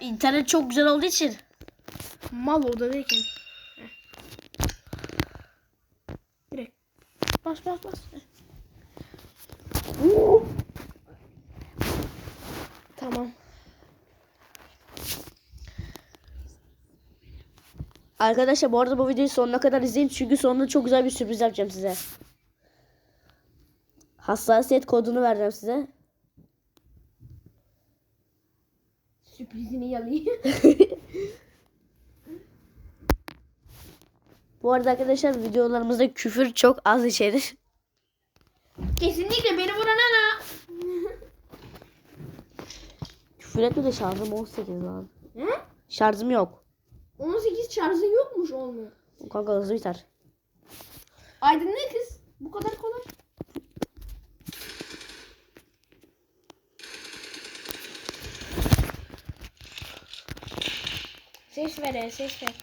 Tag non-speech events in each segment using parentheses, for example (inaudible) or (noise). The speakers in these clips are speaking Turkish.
İnternet çok güzel olduğu için. Mal odadayken. Heh. Direkt. Bas bas bas. Tamam. Arkadaşlar bu arada bu videoyu sonuna kadar izleyin. Çünkü sonunda çok güzel bir sürpriz yapacağım size. Hassasiyet kodunu vereceğim size. Sürprizini yalayayım. (laughs) Bu arada arkadaşlar videolarımızda küfür çok az içerir. Kesinlikle beni vuran ana. Küfür etme de şarjım 18 lan. He? Şarjım yok. 18 şarjın yokmuş olmuyor. Kanka hızlı biter. Aydın ne kız? Bu kadar kolay. Ses ver he, ses ver.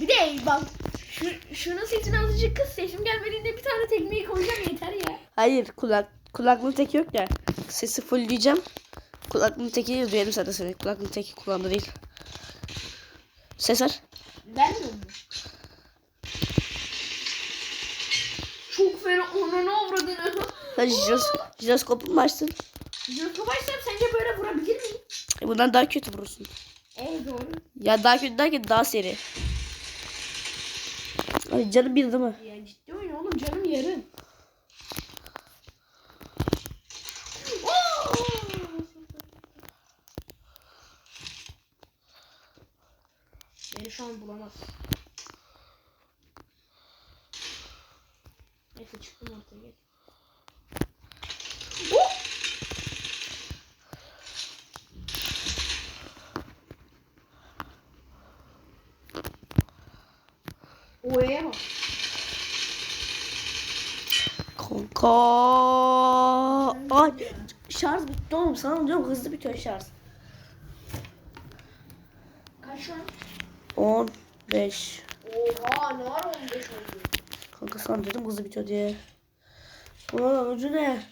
Bir de bak şu, şunun sesini azıcık kız sesim gelmediğinde bir tane tekmeyi koyacağım yeter ya. Hayır kulak kulaklığın teki yok ya. Sesi full diyeceğim. Kulaklığın teki duyarım zaten seni. Kulaklığın teki kulağımda değil. Ses ver. Vermiyor mu? Çok fena onu avradını. Sen jiros, jiroskopu mu açtın? Yırtamaysam sence böyle vurabilir miyim? E, Bundan daha kötü vurursun. Evet doğru. Ya daha kötü derken daha seri. Ay canım bir değil mi? Ya ciddi oyun oğlum canım yarım. Beni şu an bulamaz. Neyse çıktım ortaya gel. O'ya bak. Kanka. Ay şarj bitti oğlum. Sana diyorum hızlı bitiyor şarj. Kaç şu an? 15. Oha ne var 15 oldu? Kanka sana dedim hızlı bitiyor diye. Ulan ucu ne?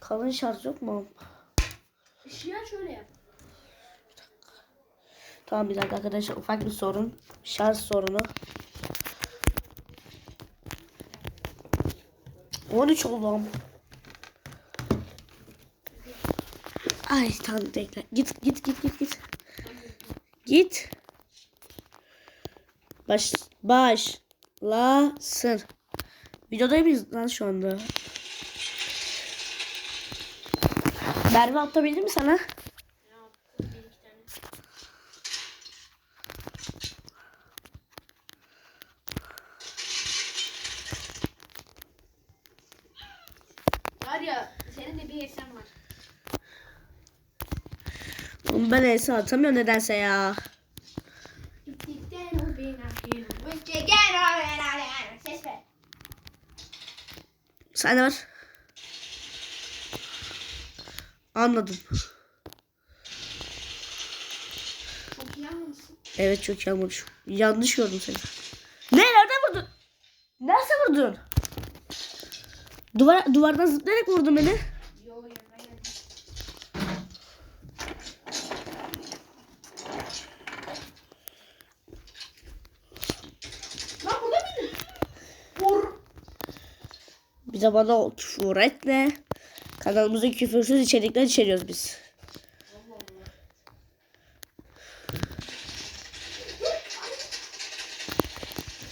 Kalın şarj yok mu? Işığı aç öyle yap. Tamam bir dakika arkadaşlar ufak bir sorun. Şarj sorunu. 13 oldu ama. Ay tamam bekle. Git git git git git. Git. Baş başlasın. Videodayız biz lan şu anda. Merve atabilir mi sana? Var ya senin de bir esen var. Oğlum ben Esa atamıyorum nedense ya. Sen de var. Anladım. Çok iyi anlamışsın. Evet çok yanlış. Yanlış gördüm seni. Ne? Nereden vurdun? Nerede vurdun? Duvar, duvardan zıplayarak vurdun beni. Bir o küfür etme. Kanalımızda küfürsüz içerikler içeriyoruz biz.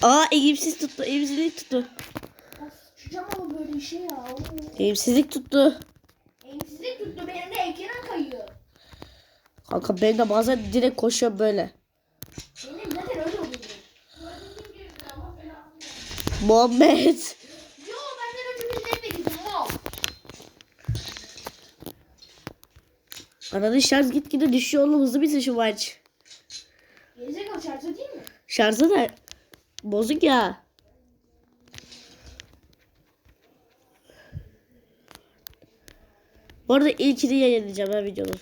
Aa eğimsiz tuttu. Eğimsizlik tuttu. Sıçacağım ama böyle işe ya. Oo. Eğimsizlik tuttu. Eğimsizlik tuttu benim de ekran kayıyor. Kanka ben de bazen direkt koşuyorum böyle. Benim zaten öyle oluyor. Muhammed. Yo benden önce. Ananın şarj gitgide düşüyor oğlum hızlı bitir şu maç. Gerizekalı şarjı değil mi? Şarjı da bozuk ya. Bu arada ilkini yayınlayacağım ben videoda.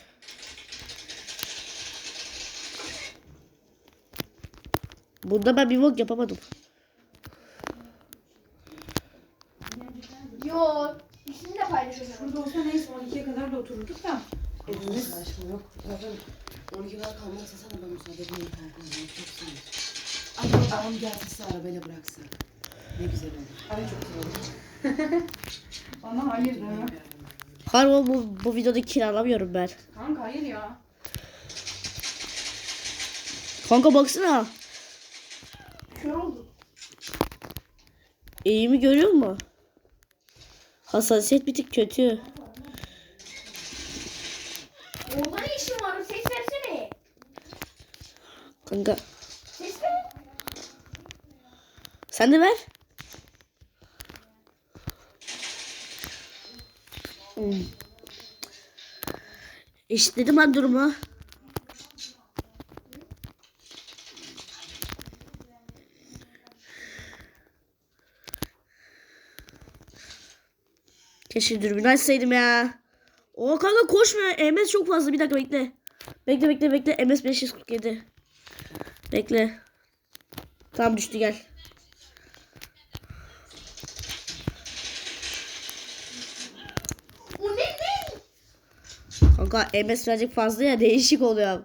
Bunda ben bir vlog yapamadım. Yo. İkisini de paylaşıyorsun. Burada olsa neyse 12'ye kadar da otururduk da. Evimiz. Yok. Zaten 12 kadar kalmak istesene ben müsaade etmeyeyim kanka. sinir. Ay babam gelse sizi arabayla bıraksa. Ne güzel olur. Ay çok güzel (laughs) olur. Bana hayır deme. Harbi bu, bu videoda kiralamıyorum ben. Kanka hayır ya. Kanka baksana. Kör oldu. Eğimi görüyor musun? Hassasiyet bir tık kötü. Orada ne işin var? Ses versene. Kanka Ses ver. sen de ver. Hmm. Eşitledim ben durumu. Keşke dürbünü açsaydım ya. O kanka koşmuyor. MS çok fazla. Bir dakika bekle. Bekle bekle bekle. MS 547. Bekle. Tam düştü gel. O ne ne? Kanka MS birazcık fazla ya değişik oluyor.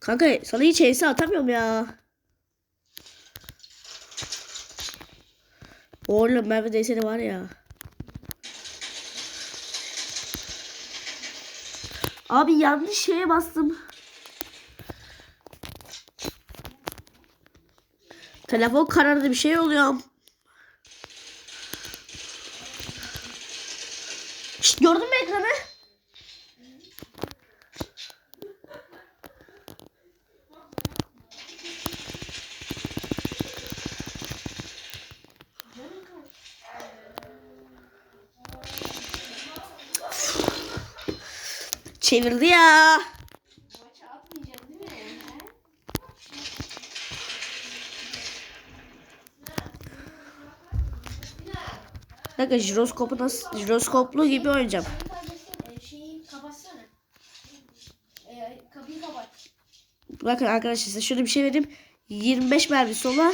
Kanka sana hiç HS atamıyorum ya. Oğlum Merve deseni var ya. Abi yanlış şeye bastım. Telefon karardı bir şey oluyor. Şşt, gördün mü Çevirdi ya. Dakika jiroskopu nasıl? Jiroskoplu gibi oynayacağım. Bakın arkadaşlar size şöyle bir şey vereyim. 25 mermi sola.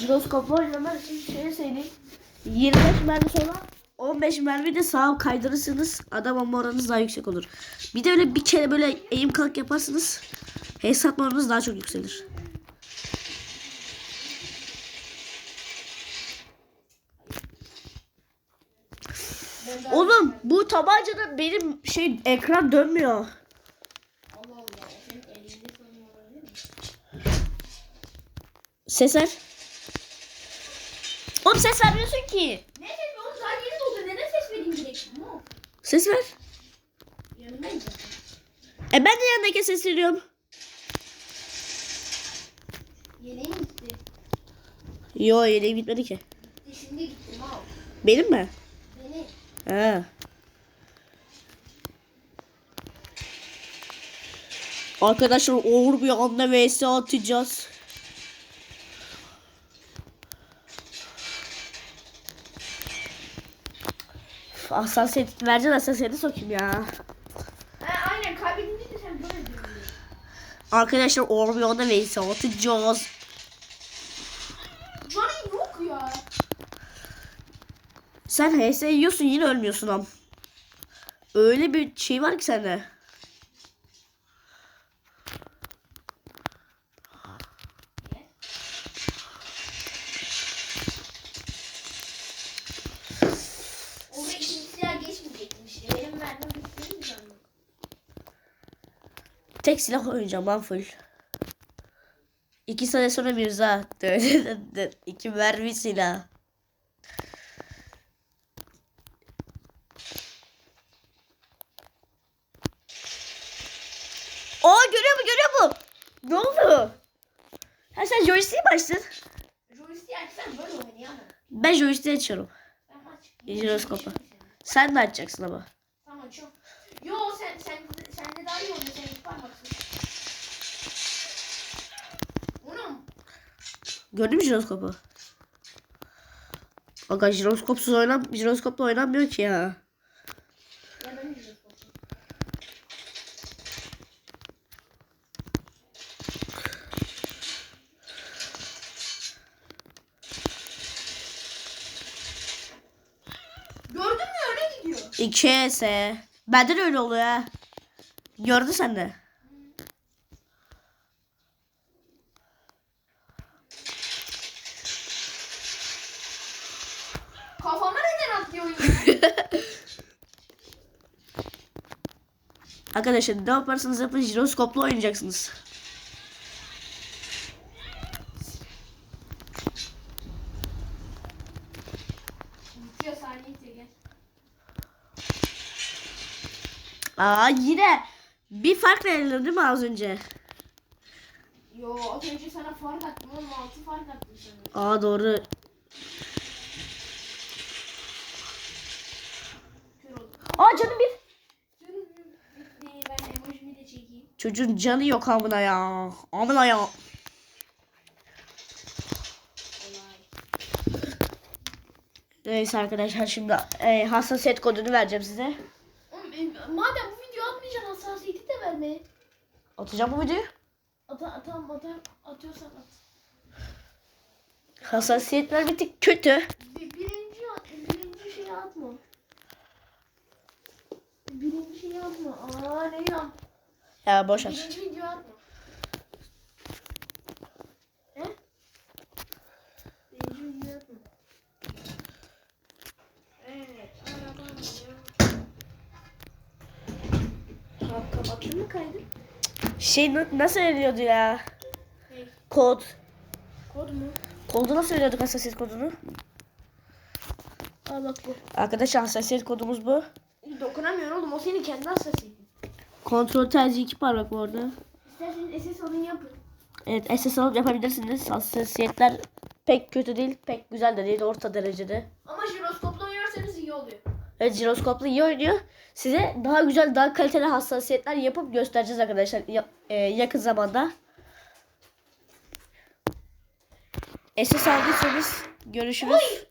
Jiroskoplu oynamak için şöyle söyleyeyim. 25 mermi sola. 15 mermi de sağa kaydırırsınız. Adam olma oranınız daha yüksek olur. Bir de öyle bir kere böyle eğim kalk yaparsınız. Hesapma oranınız daha çok yükselir. Oğlum bu tabancada benim şey ekran dönmüyor. Ses ver. Oğlum ses vermiyorsun ki. Ne ses be oğlum daha yeni doldu. Neden ses vereyim direkt? Ne oldu? Ses ver. E ben de yanındaki ses veriyorum. Yeleğim gitti. Yo yeleğim gitmedi ki. Gitti şimdi gitti. Mal. Benim mi? Beni. Ha. Arkadaşlar Uğur bir anda vs atacağız. Hassasiyet vereceksin hassasiyeti sokayım ya. Ha, aynen kaybedince de sen böyle diyorsun. Arkadaşlar anda vs atacağız. Canım yok ya. Sen HS yiyorsun yine ölmüyorsun am. Öyle bir şey var ki sende. Oraya ikinci silah geçmeyecekmiş. Benim vermem bitti mi canım? Tek silah oynayacağım ben full. İki sene sonra Mirza. (laughs) İki mermi silah. Aa görüyor mu görüyor mu? Ne oldu? Ha sen joystick'i mi açtın? Joystick'i açsan böyle oynayamam. Ben joystick'i açıyorum. Ben. Jiroskopu. Sen de açacaksın ama. Tamam çok. Yo sen sen sen de daha iyi oynuyor. Sen iki parmaksın. Oğlum Gördün mü jiroskopu? Aga jiroskopsuz oynam jiroskopla oynanmıyor ki ya. Ya ben. Gördün mü öyle gidiyor. 2 S. Bende de öyle oluyor ha. Gördün sen de. Arkadaşlar ne yaparsanız yapın jiroskopla oynayacaksınız. Aa yine bir fark verildi değil mi az önce? Yo az önce sana fark attım oğlum altı fark attım sana. Aa doğru. Aa canım bir. Canım bitti ben emojimi de çekeyim. Çocuğun canı yok amına ya. Amına ya. Neyse arkadaşlar şimdi e, hassasiyet kodunu vereceğim size. Oğlum e, madem bu video atmayacaksın hassasiyeti de verme. Atacağım bu videoyu. Ata, atam, atam, atıyorsan at. Hassasiyetler bir tık kötü. Bir, birinci, birinci şeyi atma. Birinci şeyi atma. Aa ne ya? Ya boş ver. Kapattın mı kaydı? Şey na- nasıl veriyordu ya? Kod. Kod mu? Kodu nasıl veriyorduk hassasiyet kodunu? Aa bak bu. Arkadaşlar hassasiyet kodumuz bu. Dokunamıyorum oğlum o senin kendi hassasiyetin. Kontrol tercih iki parmak bu arada. İsterseniz SS alın yapın. Evet SS alıp yapabilirsiniz. Hassasiyetler pek kötü değil, pek güzel de değil, orta derecede. Ama jiroskopla oynarsanız iyi oluyor. Evet jiroskoplu iyi oynuyor. Size daha güzel, daha kaliteli hassasiyetler yapıp göstereceğiz arkadaşlar ya- e, yakın zamanda. SS aldıysanız görüşürüz.